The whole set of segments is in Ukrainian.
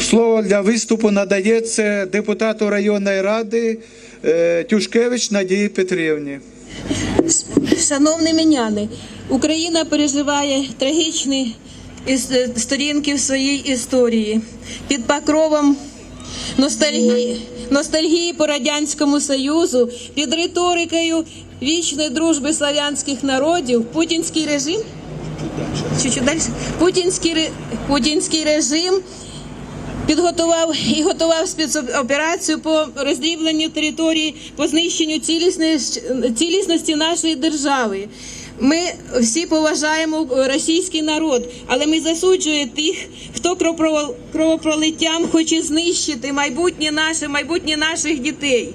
Слово для виступу надається депутату районної ради е, Тюшкевич Надії Петрівні. Шановні міняни, Україна переживає трагічні сторінки в своїй історії під покровом ностальгії, ностальгії по радянському союзу, під риторикою вічної дружби славянських народів, путінський режим. Чуть-чуть далі. Путінський, ре- путінський режим підготував і готував спецоперацію по роздрібленню території, по знищенню цілісності, нашої держави. Ми всі поважаємо російський народ, але ми засуджуємо тих, хто кровопро- кровопролиттям хоче знищити майбутнє наше, майбутнє наших дітей.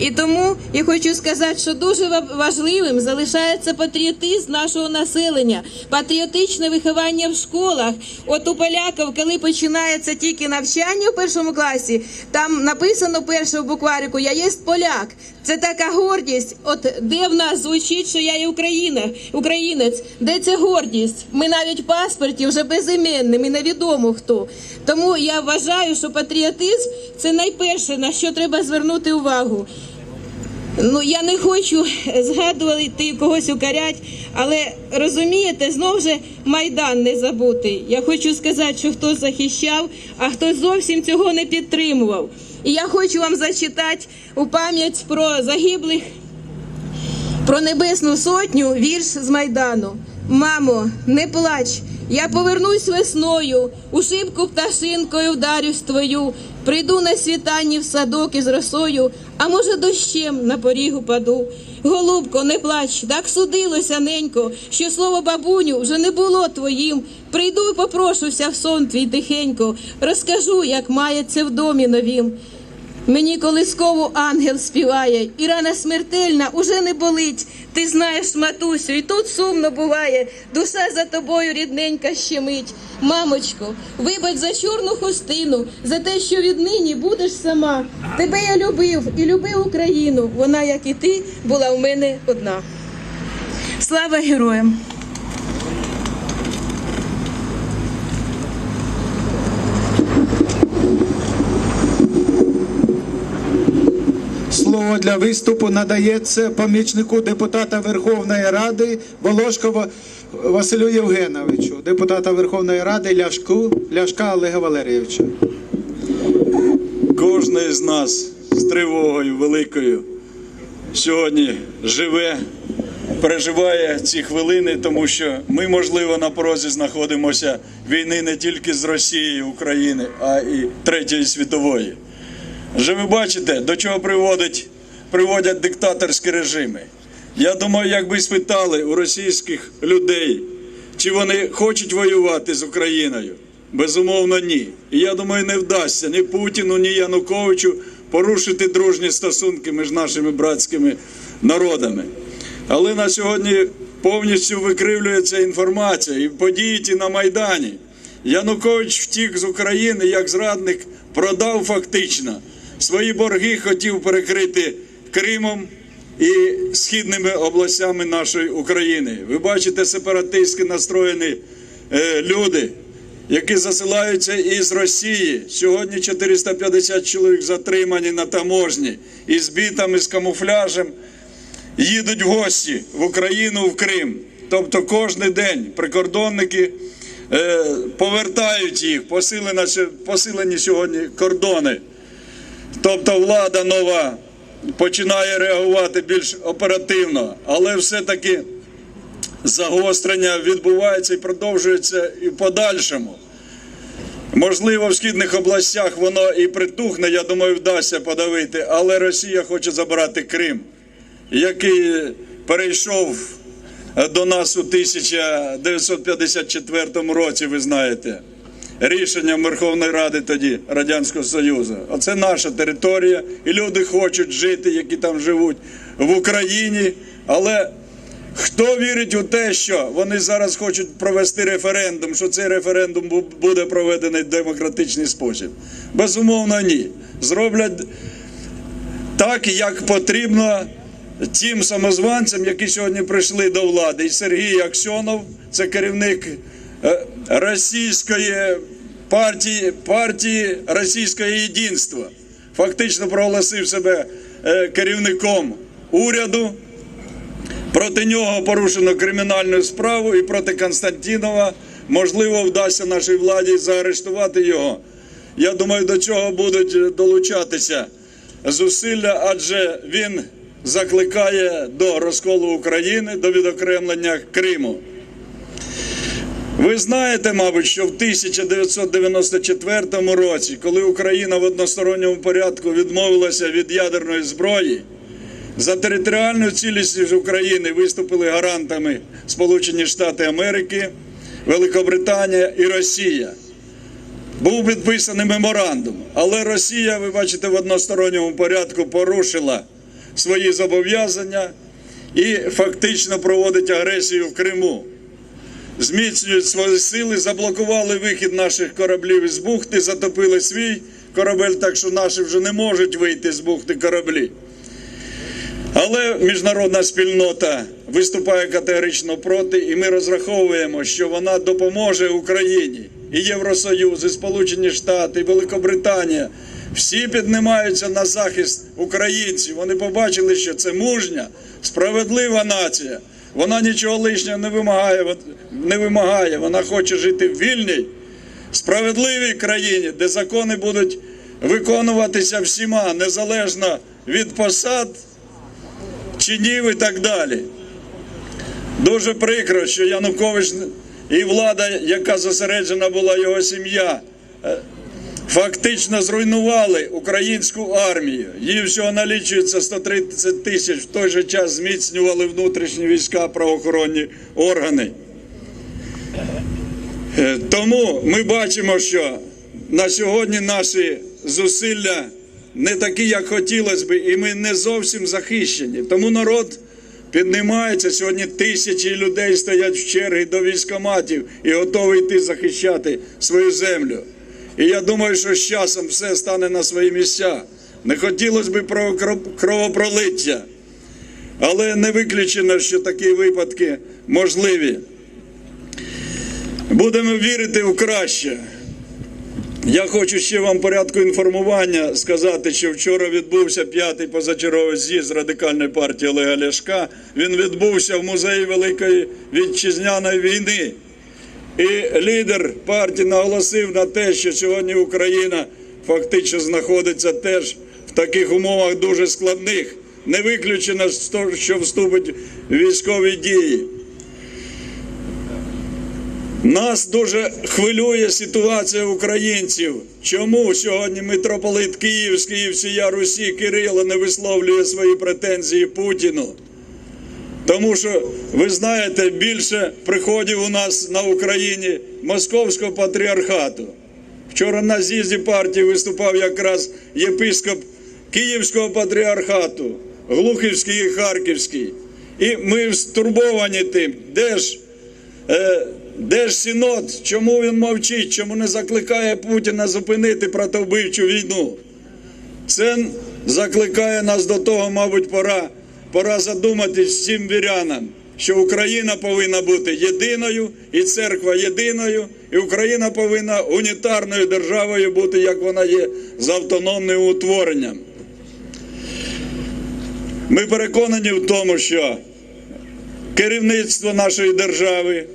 І тому я хочу сказати, що дуже ва- важливим залишається патріотизм нашого населення, патріотичне виховання в школах. От у поляків, коли починається тільки навчання в першому класі, там написано перше в букварику Я є поляк. Це така гордість. От де в нас звучить, що я є Україна, українець, де ця гордість? Ми навіть в паспорті вже безіменні, ми невідомо хто. Тому я вважаю, що патріотизм це найперше на що треба звернути увагу. Ну я не хочу згадувати когось укорять, але розумієте, знов же майдан не забутий. Я хочу сказати, що хтось захищав, а хтось зовсім цього не підтримував. І я хочу вам зачитати у пам'ять про загиблих про небесну сотню вірш з майдану. Мамо, не плач, я повернусь весною, у шибку пташинкою вдарюсь твою, прийду на світанні в садок із росою, а може дощем на поріг упаду. Голубко, не плач, так судилося ненько, що слово бабуню вже не було твоїм. Прийду і попрошуся в сон твій тихенько, розкажу, як мається в домі новім. Мені колискову ангел співає, і рана смертельна уже не болить. Ти знаєш, матусю, і тут сумно буває. Душа за тобою рідненька щемить. Мамочко, вибач за чорну хустину, за те, що віднині будеш сама. Тебе я любив і любив Україну. Вона, як і ти, була в мене одна. Слава героям! Слово для виступу надається помічнику депутата Верховної Ради Волошкову Василю Євгеновичу, депутата Верховної Ради Ляшку Ляшка Олега Валерійовича. Кожен з нас з тривогою великою сьогодні живе, переживає ці хвилини, тому що ми, можливо, на порозі знаходимося війни не тільки з Росією, України, а і Третьої світової. Вже ви бачите, до чого приводить, приводять диктаторські режими. Я думаю, якби спитали у російських людей, чи вони хочуть воювати з Україною. Безумовно, ні. І я думаю, не вдасться ні Путіну, ні Януковичу порушити дружні стосунки між нашими братськими народами. Але на сьогодні повністю викривлюється інформація і події ті на Майдані. Янукович втік з України як зрадник, продав фактично свої борги, хотів перекрити Кримом і східними областями нашої України. Ви бачите сепаратистськи настроєні е, люди, які засилаються із Росії. Сьогодні 450 чоловік затримані на таможні із бітами, з камуфляжем їдуть в гості в Україну, в Крим. Тобто кожен день прикордонники е, повертають їх, посилені сьогодні кордони. Тобто влада нова починає реагувати більш оперативно, але все-таки загострення відбувається і продовжується і в подальшому. Можливо, в східних областях воно і притухне, я думаю, вдасться подавити, але Росія хоче забрати Крим, який перейшов до нас у 1954 році, ви знаєте, рішенням Верховної Ради тоді Радянського Союзу. Оце наша територія, і люди хочуть жити, які там живуть в Україні. Але хто вірить у те, що вони зараз хочуть провести референдум, що цей референдум буде проведений в демократичний спосіб? Безумовно, ні. Зроблять так, як потрібно тим самозванцям, які сьогодні прийшли до влади. І Сергій Аксьонов, це керівник е, російської партії, партії Російського єдинства. Фактично проголосив себе е, керівником уряду. Проти нього порушено кримінальну справу і проти Константінова можливо вдасться нашій владі заарештувати його. Я думаю, до цього будуть долучатися зусилля, адже він закликає до розколу України, до відокремлення Криму. Ви знаєте, мабуть, що в 1994 році, коли Україна в односторонньому порядку відмовилася від ядерної зброї, за територіальну цілісність України виступили гарантами Сполучені Штати Америки, Великобританія і Росія. Був підписаний меморандум, але Росія, ви бачите, в односторонньому порядку порушила свої зобов'язання і фактично проводить агресію в Криму. Зміцнюють свої сили, заблокували вихід наших кораблів із бухти, затопили свій корабель, так що наші вже не можуть вийти з бухти кораблі. Але міжнародна спільнота виступає категорично проти, і ми розраховуємо, що вона допоможе Україні. І Євросоюз, і Сполучені Штати, і Великобританія. Всі піднімаються на захист українців. Вони побачили, що це мужня, справедлива нація. Вона нічого лишнього не вимагає, не вимагає. Вона хоче жити в вільній, справедливій країні, де закони будуть виконуватися всіма, незалежно від посад чинів і так далі. Дуже прикро, що Янукович і влада, яка зосереджена була його сім'я, е, фактично зруйнували українську армію. Її всього налічується 130 тисяч. В той же час зміцнювали внутрішні війська, правоохоронні органи. Е, Тому ми бачимо, що на сьогодні наші зусилля не такі, як хотілося б, і ми не зовсім захищені. Тому народ піднімається. Сьогодні тисячі людей стоять в черги до військоматів і готові йти захищати свою землю. І я думаю, що з часом все стане на свої місця. Не хотілося б про кровопролиття, але не виключено, що такі випадки можливі. Будемо вірити в краще. Я хочу ще вам порядку інформування сказати, що вчора відбувся п'ятий позачерговий з'їзд радикальної партії Олега Ляшка. Він відбувся в музеї Великої вітчизняної війни. І лідер партії наголосив на те, що сьогодні Україна фактично знаходиться теж в таких умовах дуже складних. Не виключено, що вступить в військові дії. Нас дуже хвилює ситуація українців. Чому сьогодні митрополит Київський і всія Русі Кирило не висловлює свої претензії Путіну? Тому що ви знаєте, більше приходів у нас на Україні Московського патріархату. Вчора на з'їзді партії виступав якраз єпископ Київського патріархату, Глухівський і Харківський. І ми стурбовані тим, де ж, е, де ж Синод, чому він мовчить, чому не закликає Путіна зупинити протовбивчу війну. Це закликає нас до того, мабуть, пора, пора задуматись всім вірянам, що Україна повинна бути єдиною, і церква єдиною, і Україна повинна унітарною державою бути, як вона є, з автономним утворенням. Ми переконані в тому, що керівництво нашої держави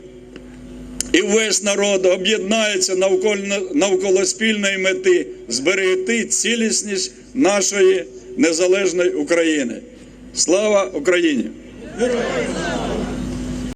і весь народ об'єднається навколо, навколо спільної мети зберегти цілісність нашої незалежної України. Слава Україні!